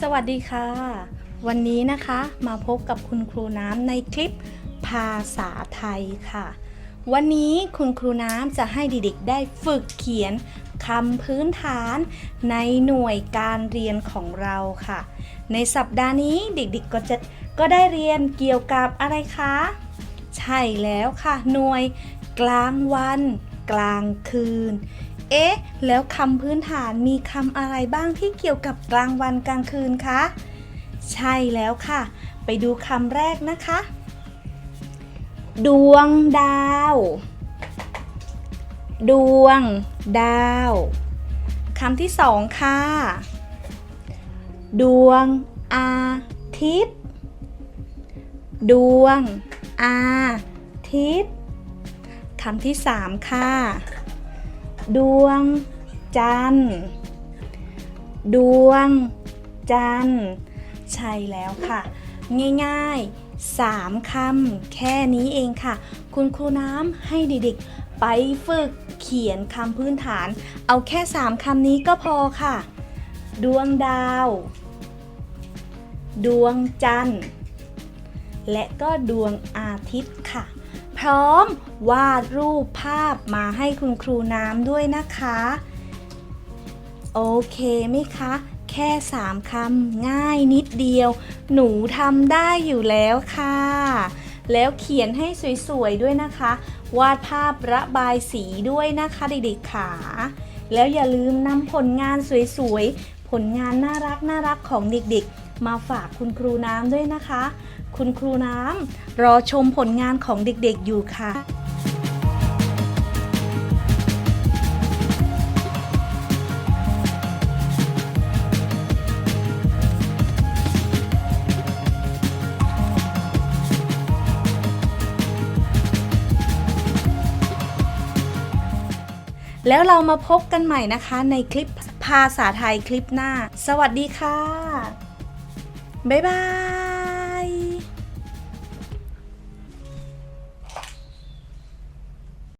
สวัสดีค่ะ วันนี้นะคะมาพบกับคุณครูน้ำในคลิปภาษาไทยค่ะ วันนี้คุณครูน้ำจะให้เด็กๆได้ฝึกเขียนคำพื้นฐานในหน่วยการเรียนของเราค่ะ ในสัปดาห์นี้เด็กๆก็จะก็ได้เรียนเกี่ยวกับอะไรคะ ใช่แล้วค่ะ หน่วยกลางวัน กลางคืน เอ๊ะ แล้วคำพื้นฐานมีคำอะไรบ้างที่เกี่ยวกับกลางวันกลางคืนคะ ใช่แล้วค่ะ ไปดูคำแรกนะคะ ดวงดาว ดวงดาวคำที่สองค่ะ ดวงอาทิตย์ ดวงอาทิตย์คำที่สามค่ะ ดวง จันทร์ดวง จันทร์ใช่แล้วค่ะ ง่ายๆ 3คำแค่นี้เองค่ะ คุณครูน้ำให้เด็กๆ ไปฝึกเขียนคำพื้นฐาน เอาแค่ 3คำนี้ก็พอค่ะ ดวงดาว ดวงจันทร์และก็ดวงอาทิตย์ค่ะ พร้อมวาดรูปภาพมาให้คุณครูน้ำด้วยนะคะ โอเคไหมคะ แค่3คำง่ายนิดเดียว หนูทำได้อยู่แล้วค่ะ แล้วเขียนให้สวยๆด้วยนะคะ วาดภาพระบายสีด้วยนะคะเด็กๆขาแล้วอย่าลืมนำผลงานสวยๆ ผลงานน่ารักน่ารักของเด็กๆ มาฝากคุณครูน้ำด้วยนะคะ คุณครูน้ำรอชมผลงานของเด็กๆอยู่ค่ะแล้วเรามาพบกันใหม่นะคะในคลิปภาษาไทยคลิปหน้า สวัสดีค่ะ บ๊ายบาย